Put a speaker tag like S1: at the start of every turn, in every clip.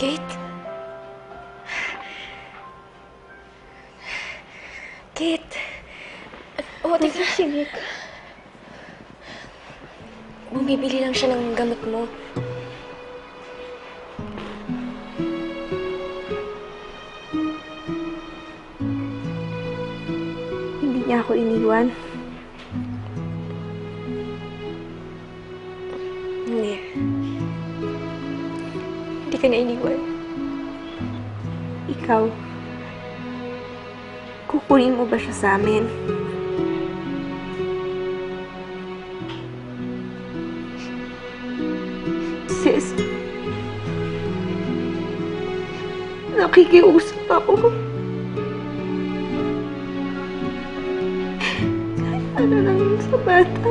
S1: Kate? Kate? Oh, teka.
S2: Sinig.
S1: Bumibili lang siya ng gamot mo.
S2: Hindi niya ako iniwan.
S1: Hindi. Hindi ka na.
S2: Ikaw. Kukunin mo ba siya sa amin? Sis. Nakikiusap ako. Kahit ano lang sa bata.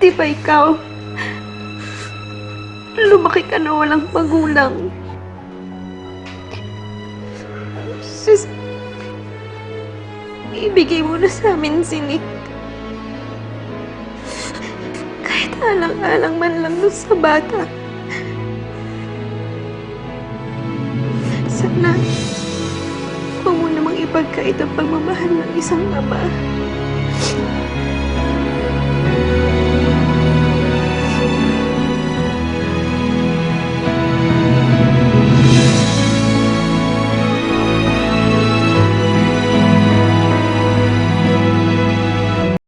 S2: Di ba ikaw? Lumaki ka na walang magulang. Sus, ibigay mo na sa amin si Nick. Kahit alang-alang man lang dun sa bata. Sana, huwag mo namang ipagkait ang pagmamahal ng isang ama